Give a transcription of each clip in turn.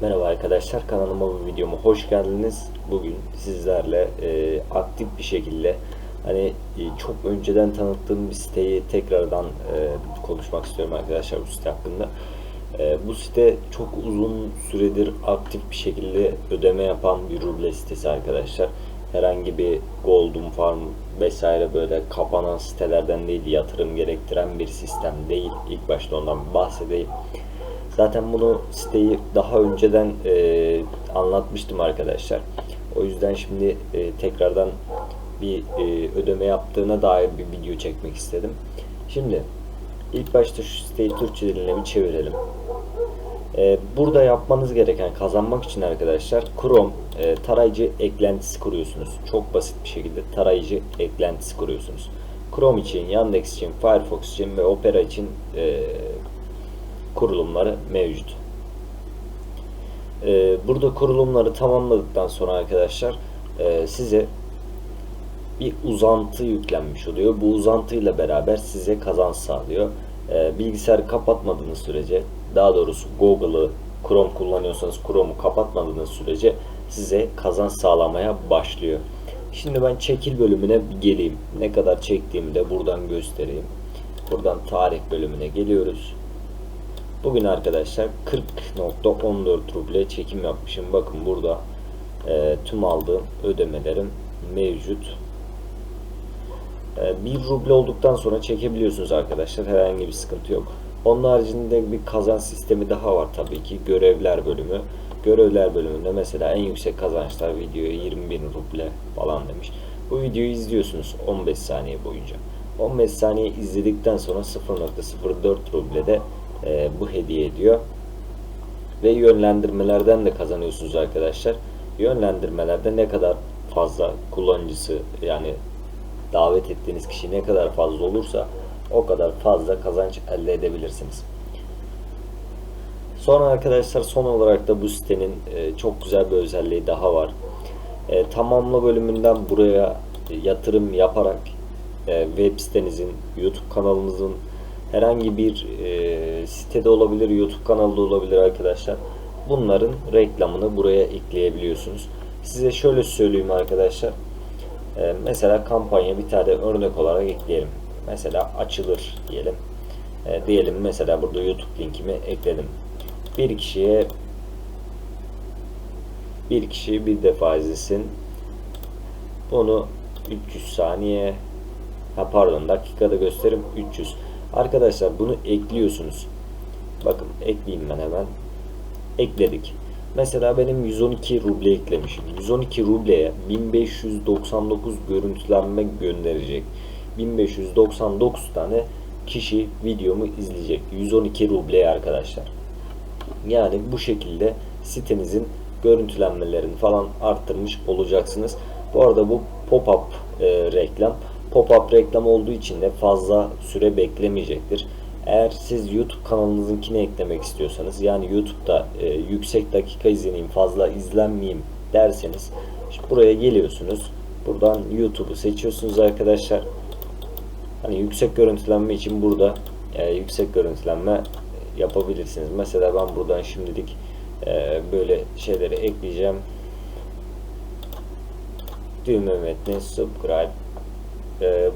Merhaba arkadaşlar kanalıma ve videoma hoş geldiniz. Bugün sizlerle e, aktif bir şekilde hani e, çok önceden tanıttığım bir siteyi tekrardan e, konuşmak istiyorum arkadaşlar bu site hakkında. E, bu site çok uzun süredir aktif bir şekilde ödeme yapan bir ruble sitesi arkadaşlar. Herhangi bir Golden Farm vesaire böyle kapanan sitelerden değil, yatırım gerektiren bir sistem değil. İlk başta ondan bahsedeyim. Zaten bunu siteyi daha önceden e, anlatmıştım arkadaşlar. O yüzden şimdi e, tekrardan bir e, ödeme yaptığına dair bir video çekmek istedim. Şimdi ilk başta şu siteyi Türkçe diline bir çevirelim. E, burada yapmanız gereken kazanmak için arkadaşlar Chrome e, tarayıcı eklentisi kuruyorsunuz. Çok basit bir şekilde tarayıcı eklentisi kuruyorsunuz. Chrome için, Yandex için, Firefox için ve Opera için e, kurulumları mevcut. Ee, burada kurulumları tamamladıktan sonra arkadaşlar e, size bir uzantı yüklenmiş oluyor. Bu uzantıyla beraber size kazanç sağlıyor. Ee, bilgisayarı kapatmadığınız sürece daha doğrusu Google'ı Chrome kullanıyorsanız Chrome'u kapatmadığınız sürece size kazanç sağlamaya başlıyor. Şimdi ben çekil bölümüne geleyim. Ne kadar çektiğimi de buradan göstereyim. Buradan tarih bölümüne geliyoruz. Bugün arkadaşlar 40.14 ruble çekim yapmışım. Bakın burada e, tüm aldığım ödemelerim mevcut. E, 1 ruble olduktan sonra çekebiliyorsunuz arkadaşlar. Herhangi bir sıkıntı yok. Onun haricinde bir kazanç sistemi daha var tabii ki. Görevler bölümü. Görevler bölümünde mesela en yüksek kazançlar videoya 20 bin ruble falan demiş. Bu videoyu izliyorsunuz 15 saniye boyunca. 15 saniye izledikten sonra 0.04 rublede e, bu hediye ediyor. Ve yönlendirmelerden de kazanıyorsunuz arkadaşlar. Yönlendirmelerde ne kadar fazla kullanıcısı yani davet ettiğiniz kişi ne kadar fazla olursa o kadar fazla kazanç elde edebilirsiniz. Sonra arkadaşlar son olarak da bu sitenin e, çok güzel bir özelliği daha var. E, tamamla bölümünden buraya yatırım yaparak e, web sitenizin, YouTube kanalınızın herhangi bir e, sitede olabilir, YouTube kanalda olabilir arkadaşlar. Bunların reklamını buraya ekleyebiliyorsunuz. Size şöyle söyleyeyim arkadaşlar. E, mesela kampanya bir tane örnek olarak ekleyelim. Mesela açılır diyelim. E, diyelim mesela burada YouTube linkimi ekledim. Bir kişiye bir kişi bir defa izlesin. Bunu 300 saniye ha pardon dakikada gösterim 300 Arkadaşlar bunu ekliyorsunuz. Bakın ekleyeyim ben hemen. Ekledik. Mesela benim 112 ruble eklemişim. 112 rubleye 1599 görüntülenme gönderecek. 1599 tane kişi videomu izleyecek. 112 rubleye arkadaşlar. Yani bu şekilde sitenizin görüntülenmelerini falan arttırmış olacaksınız. Bu arada bu pop-up e, reklam pop-up reklam olduğu için de fazla süre beklemeyecektir. Eğer siz YouTube kanalınızınkine eklemek istiyorsanız yani YouTube'da e, yüksek dakika izleneyim fazla izlenmeyeyim derseniz işte buraya geliyorsunuz. Buradan YouTube'u seçiyorsunuz arkadaşlar. Hani yüksek görüntülenme için burada e, yüksek görüntülenme yapabilirsiniz. Mesela ben buradan şimdilik e, böyle şeyleri ekleyeceğim. Düğme metni subscribe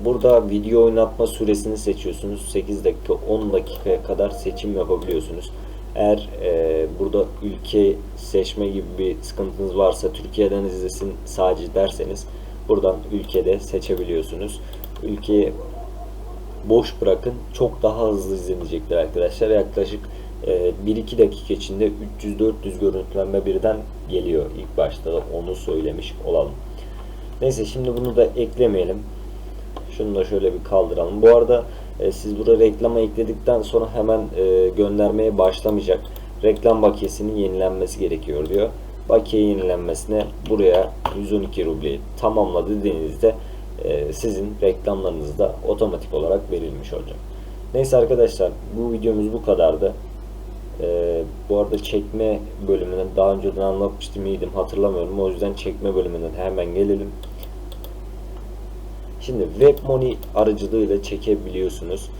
burada video oynatma süresini seçiyorsunuz. 8 dakika 10 dakikaya kadar seçim yapabiliyorsunuz. Eğer e, burada ülke seçme gibi bir sıkıntınız varsa Türkiye'den izlesin sadece derseniz buradan ülkede seçebiliyorsunuz. Ülkeyi boş bırakın. Çok daha hızlı izlenecektir arkadaşlar. Yaklaşık e, 1-2 dakika içinde 300-400 görüntülenme birden geliyor. İlk başta da onu söylemiş olalım. Neyse şimdi bunu da eklemeyelim. Şunu da şöyle bir kaldıralım. Bu arada e, siz burada reklama ekledikten sonra hemen e, göndermeye başlamayacak. Reklam bakiyesinin yenilenmesi gerekiyor diyor. Bakiye yenilenmesine buraya 112 rubleyi tamamla dediğinizde e, sizin reklamlarınız da otomatik olarak verilmiş olacak. Neyse arkadaşlar bu videomuz bu kadardı. Ee, bu arada çekme bölümüne daha önceden anlatmıştım iyiydim hatırlamıyorum. O yüzden çekme bölümünden hemen gelelim. Şimdi WebMoney aracılığıyla çekebiliyorsunuz.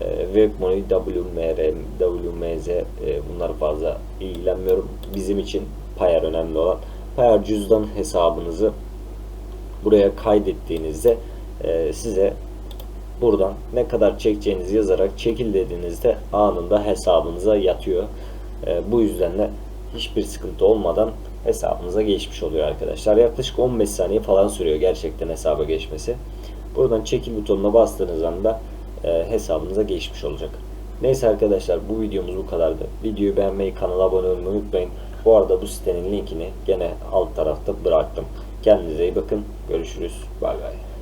E, Webmoney, WMR, WMZ e, bunlar fazla ilgilenmiyorum. Bizim için Payer önemli olan. Payer cüzdan hesabınızı buraya kaydettiğinizde e, size buradan ne kadar çekeceğinizi yazarak çekil dediğinizde anında hesabınıza yatıyor. E, bu yüzden de hiçbir sıkıntı olmadan hesabınıza geçmiş oluyor arkadaşlar. Yaklaşık 15 saniye falan sürüyor gerçekten hesaba geçmesi. Buradan çekil butonuna bastığınız anda e, hesabınıza geçmiş olacak. Neyse arkadaşlar bu videomuz bu kadardı. Videoyu beğenmeyi, kanala abone olmayı unutmayın. Bu arada bu sitenin linkini gene alt tarafta bıraktım. Kendinize iyi bakın. Görüşürüz. Bay bay.